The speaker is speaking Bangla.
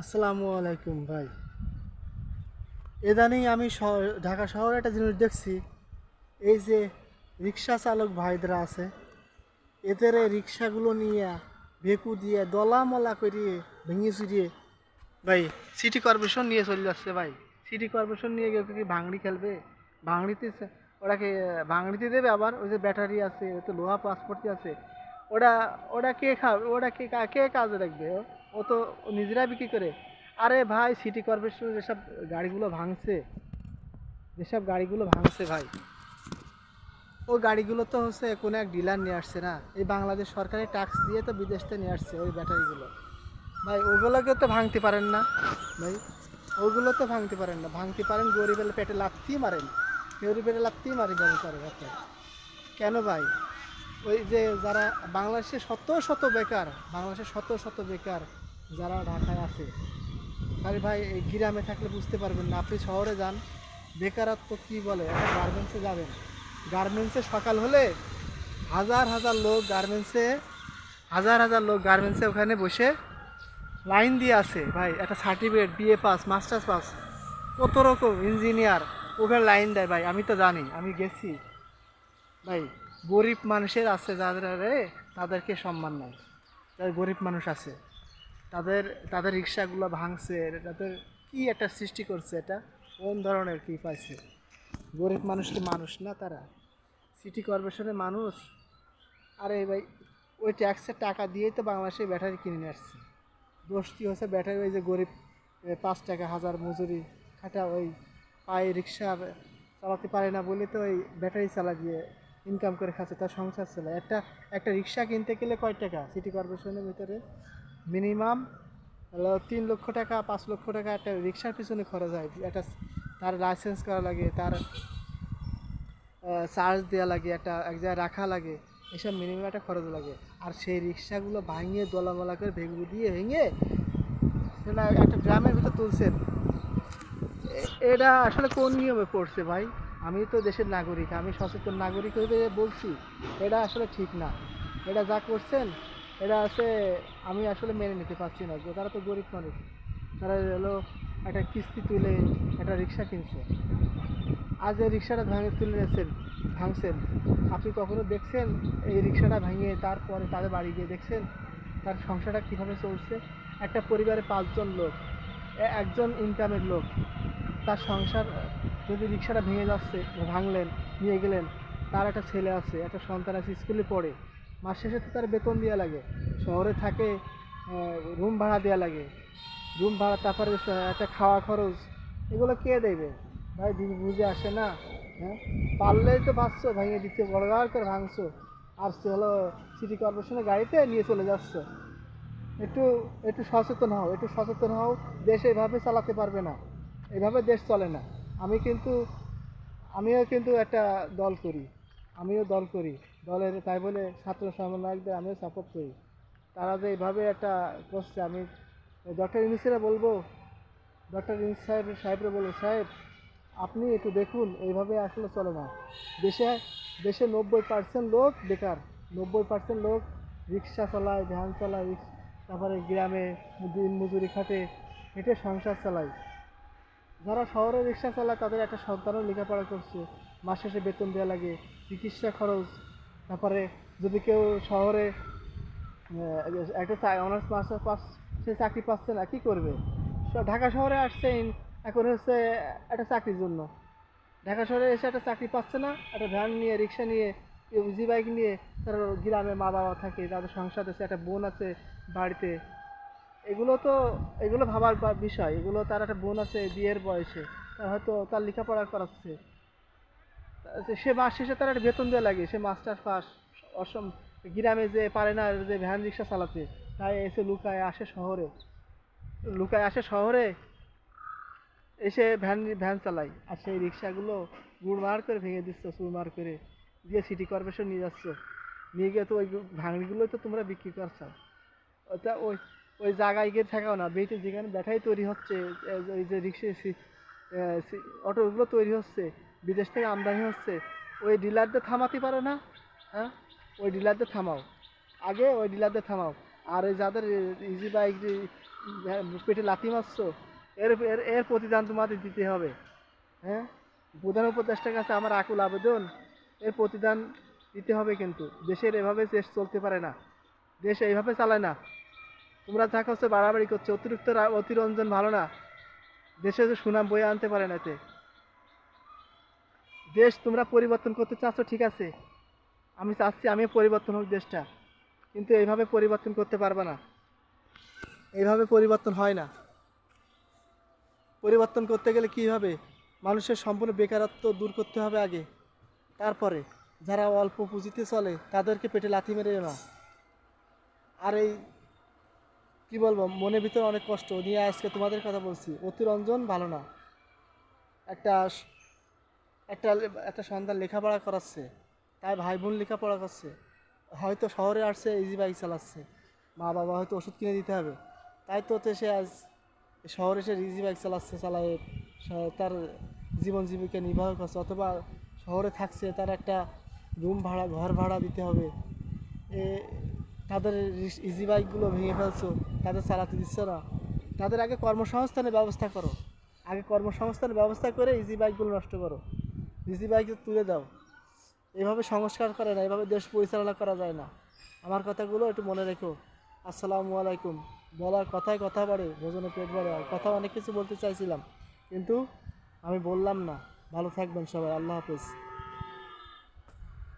আসসালামু আলাইকুম ভাই। ইদানিং আমি ঢাকা শহরে একটা জিনিস দেখছি, এই যে রিক্সা চালক ভাইদের আছে, এদের রিক্সাগুলো নিয়ে ভেকু দিয়ে, দলামলা করিয়ে ভেঙে চুরিয়ে, ভাই সিটি কর্পোরেশন নিয়ে চলে যাচ্ছে ভাই। সিটি কর্পোরেশন নিয়ে গেলে কি ভাঙড়ি খেলবে? ভাঙড়িতে ওটাকে ভাঙড়িতে দেবে আবার? ওই যে ব্যাটারি আছে ওতে লোহা পাসপোর্টই আছে। ওটা ওটা কে খাবে ওটা কে কে কাজে রাখবে ও? তো ও নিজেরা বিক্রি করে। আরে ভাই সিটি কর্পোরেশন যেসব গাড়িগুলো ভাঙছে, যেসব গাড়িগুলো ভাঙছে ভাই ও গাড়িগুলো তো হচ্ছে কোনো এক ডিলার নিয়ে আসছে না। এই বাংলাদেশ সরকারি ট্যাক্স দিয়ে তো বিদেশ থেকে নিয়ে আসছে ওই ব্যাটারিগুলো। ভাই ওগুলোকে তো ভাঙতে পারেন না। ভাই ওগুলো তো ভাঙতে পারেন না। ভাঙতে পারেন, গরিবের পেটে লাথি মারেন গরিবের লাথি মারি পারেন পারে আপনার কেন ভাই? ওই যে যারা বাংলাদেশে শত শত বেকার, বাংলাদেশে শত শত বেকার যারা ঢাকায় আছে। আরে ভাই, এই গ্রামে থাকলে বুঝতে পারবেন না। আপনি শহরে যান, বেকারত্ব কি বলে? একটা গার্মেন্টসে যাবেন। গার্মেন্টসে সকাল হলে হাজার হাজার লোক গার্মেন্টসে হাজার হাজার লোক গার্মেন্টসে ওখানে বসে লাইন দিয়ে আছে ভাই, একটা certificate BA pass masters pass কত রকম ইঞ্জিনিয়ার ওখানে লাইন দেয় ভাই, আমি তো জানি, আমি গেছি। ভাই, গরিব মানুষের আছে যাদের, তাদেরকে সম্মান নাই। যাদের গরিব মানুষ আছে। তাদের তাদের রিক্সাগুলো ভাঙছে তাদের কি একটা সৃষ্টি করছে এটা? কোন ধরনের কি পাইছে? গরিব মানুষ কি মানুষ না তারা? সিটি কর্পোরেশনের মানুষ? আরে ভাই, ওই ট্যাক্সের টাকা দিয়েই তো বাংলাদেশে ব্যাটারি কিনে নিয়ে আসছে। দোষটি হচ্ছে ব্যাটারি ওই যে গরিব পাঁচ টাকা হাজার মজুরি খাটা ওই পায়ে রিক্সা চালাতে পারে না বলে তো ওই ব্যাটারি চালা দিয়ে ইনকাম করে খাচ্ছে, তার সংসার চালায়। একটা একটা রিক্সা কিনতে গেলে কয় টাকা? সিটি কর্পোরেশনের ভিতরে মিনিমাম তিন লক্ষ টাকা, পাঁচ লক্ষ টাকা একটা রিক্সার পিছনে খরচ হয়। একটা তার লাইসেন্স করা লাগে, তার চার্জ দেওয়া লাগে, একটা, এক জায়গায় রাখা লাগে, এসব মিনিমাম একটা খরচ লাগে। আর সেই রিক্সাগুলো ভাঙিয়ে, দোলামলা করে ভেঙে দিয়ে ভেঙে সেটা একটা গ্রামের ভিতর তুলছেন। এটা আসলে কোন নিয়মে পড়ছে ভাই? আমি তো দেশের নাগরিক, আমি সচেতন নাগরিক হয়ে বলছি, এটা আসলে ঠিক না। এটা যা করছেন এটা আছে, আমি আসলে মেনে নিতে পারছি না। যে তারা তো গরিব মানুষ। তারা হলো একটা কিস্তি তুলে একটা রিক্সা কিনছে। আজ এই রিক্সাটা ভাঙে, তুলে নিয়েছেন, ভাঙছেন। আপনি কখনো দেখছেন এই রিক্সাটা ভাঙিয়ে তারপরে তাদের বাড়ি গিয়ে দেখছেন তার সংসারটা কীভাবে চলছে? একটা পরিবারে পাঁচজন লোক একজন ইনকামের লোক, তার সংসার, যদি রিক্সাটা ভেঙে যাচ্ছে, ভাঙলেন, নিয়ে গেলেন, তার একটা ছেলে আছে, একটা সন্তান আছে, স্কুলে পড়ে। মাস শেষে তো তার বেতন দেওয়া লাগে। শহরে থাকে রুম ভাড়া দেওয়া লাগে। রুম ভাড়া, তারপরে একটা খাওয়া খরচ, এগুলো কে দেবে? ভাই, দিন বুঝে আসে না হ্যাঁ? পারলেই তো ভাবছ ভেঙে দিচ্ছে বড় করে ভাঙছো। আর সে হলো সিটি কর্পোরেশনের গাড়িতে নিয়ে চলে যাচ্ছে। একটু একটু সচেতন হও, একটু সচেতন হও, দেশ এভাবে চালাতে পারবে না। এভাবে দেশ চলে না। আমি কিন্তু, আমিও কিন্তু একটা দল করি। আমিও দল করি। দলের তাই বলে ছাত্র সমন্বয়কদের আমিও সাপোর্ট করি। তারা যে এইভাবে একটা করছে, আমি ডক্টর ইউনিসেরা বলব ডক্টর ইউনিস সাহেব সাহেবরে বলব, সাহেব, আপনি একটু দেখুন, এইভাবে আসলে চলে না। দেশে দেশে নব্বই পার্সেন্ট লোক বেকার, নব্বই পার্সেন্ট লোক রিক্সা চালায়, ভ্যান চালায় তারপরে গ্রামে দিন মজুরি খাটে, হেঁটে সংসার চালায়। যারা শহরে রিক্সা চালায়, তাদের একটা সন্তানও লেখাপড়া করছে। মাস শেষে বেতন দেওয়া লাগে, চিকিৎসা খরচ, তারপরে যদি কেউ শহরে একটা অনার্স মাস্টার পাস সে চাকরি পাচ্ছে না, কী করবে? ঢাকা শহরে আসছে, এখন হচ্ছে একটা চাকরির জন্য। ঢাকা শহরে এসে একটা চাকরি পাচ্ছে না, একটা ভ্যান নিয়ে রিক্সা নিয়ে জি বাইক নিয়ে, তার গ্রামে মা বাবা থাকে, তাদের সংসার আছে একটা বোন আছে বাড়িতে। এগুলো তো, এগুলো ভাবার বিষয়, এগুলো তার একটা বোন আছে বিয়ের বয়সে, তার হয়তো তার লেখাপড়া করাচ্ছে সে মাস শেষে তার একটা বেতন দেওয়া লাগে, সে মাস্টার পাস অসম গ্রামে যে পারে না যে ভ্যান রিক্সা চালাতে, তাই এসে লুকায় আসে শহরে। লুকায় আসে শহরে, এসে ভ্যান ভ্যান চালাই আর সেই রিক্সাগুলো গুড়মার করে ভেঙে দিচ্ছ চুরমার করে দিয়ে সিটি কর্পোরেশন নিয়ে যাচ্ছ। নিয়ে গিয়ে তো ওই ভাঙড়িগুলোই তো তোমরা বিক্রি করছ। ওটা ওই ওই জায়গায় গিয়ে থাকাও না, বেটে যেখানে ব্যাটারি তৈরি হচ্ছে ওই যে রিক্সা অটোগুলো তৈরি হচ্ছে বিদেশ থেকে আমদানি হচ্ছে, ওই ডিলারদের থামাতে পারো না হ্যাঁ? ওই ডিলারদের থামাও। আগে ওই ডিলারদের থামাও। আর এই যাদের ইজি বাইক পেটে লাথি মারছো, এর এর এর প্রতিদান তোমাদের দিতে হবে হ্যাঁ? প্রধান উপদেষ্টার কাছে আমার আকুল আবেদন, এর প্রতিদান দিতে হবে কিন্তু। দেশের এভাবে দেশ চলতে পারে না। দেশ এইভাবে চালায় না। তোমরা যা করছ বাড়াবাড়ি করছ, অতিরিক্ত অতিরঞ্জন ভালো না। দেশে যে সুনাম বয়ে আনতে পারে না এতে। দেশ তোমরা পরিবর্তন করতে চাচ্ছ, ঠিক আছে। আমি চাচ্ছি আমি পরিবর্তন হোক দেশটা। কিন্তু এইভাবে পরিবর্তন করতে পারবে না। এইভাবে পরিবর্তন হয় না। পরিবর্তন করতে গেলে কী হবে? মানুষের সম্পূর্ণ বেকারত্ব দূর করতে হবে আগে। তারপরে যারা অল্প পুঁজিতে চলে, তাদেরকে পেটে লাথি মেরে না আর এই, কি বলব, মনের ভিতরে অনেক কষ্ট। নিয়ে আজকে তোমাদের কথা বলছি। অতিরঞ্জন ভালো না। একটা একটা একটা সন্তান লেখাপড়া করাচ্ছে তাই ভাই বোন লেখাপড়া করছে, হয়তো শহরে আসছে ইজি বাইক চালাচ্ছে, মা বাবা হয়তো ওষুধ কিনে দিতে হবে, তাই তো সে আজ শহরে সে ইজি বাইক চালাচ্ছে, চালায় তার জীবন জীবিকা নির্বাহ করছে, অথবা শহরে থাকছে, তার একটা রুম ভাড়া, ঘর ভাড়া দিতে হবে, এ তাদের ইজি বাইকগুলো ভেঙে ফেলছো, তাদের চালাতে দিচ্ছ না, তাদের আগে কর্মসংস্থানের ব্যবস্থা করো, আগে কর্মসংস্থানের ব্যবস্থা করে ইজি বাইকগুলো নষ্ট করো। ইজি বাইক তুলে দাও। এভাবে সংস্কার করে না, এভাবে দেশ পরিচালনা করা যায় না। আমার কথাগুলো একটু মনে রেখো। আসসালামু আলাইকুম। বলার কথায় কথা বাড়ে, ভোজনে পেট বাড়ে। আর কথা অনেক কিছু বলতে চাইছিলাম, কিন্তু আমি বললাম না। ভালো থাকবেন সবাই। আল্লাহ হাফেজ।